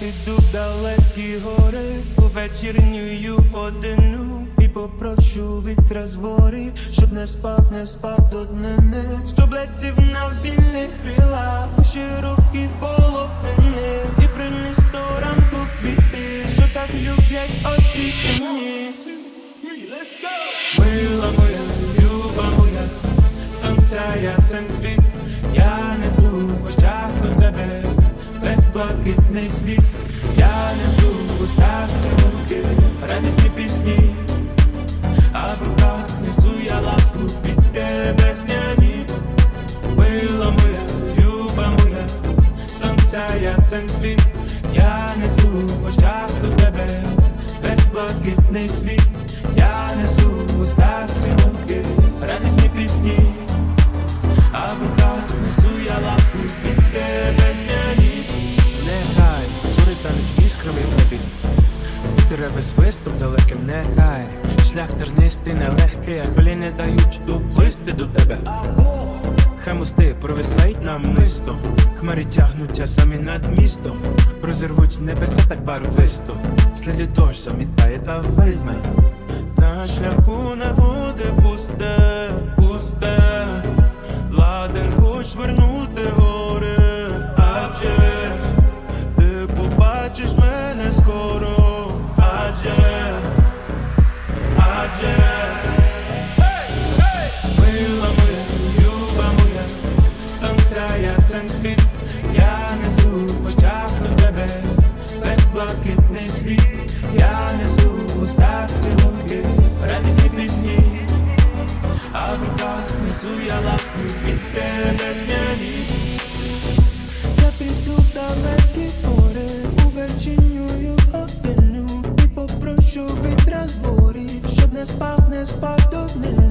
піду в далекі гори у вечірню годину і попрошу вітра з щоб не спав, не спав до днини. Щоб летів на вільних крилах у широкі полотнини і приніс до ранку квіти, що так люблять очі сині. Мила моя, люба моя, сонця ясен світ, я безблакитний світ, я несу в устах цілунки, радісні пісні, а в руках несу я ласку від тебе зняні. Мила моя, люба моя, сонця ясен світ, я несу в очах до тебе, безблакитний світ, тануть іскрами в небі Вітереве свистом далеким нехай Шлях тернистий, нелегкий, а хвилі не дають доплисти до тебе. Хай провисають намисто Хмарі тягнуться самі над містом. Розірвуть небеса так барвисто Сліді дощ замітає та визнай. На шляху пусте, пусте Мила люба моя, сонця ясен я несу в очах до тебе, безблакитний світ, я несу в устах радісні пісні, а в несу я ласку. Від тебе зняні. Вітра з ворів,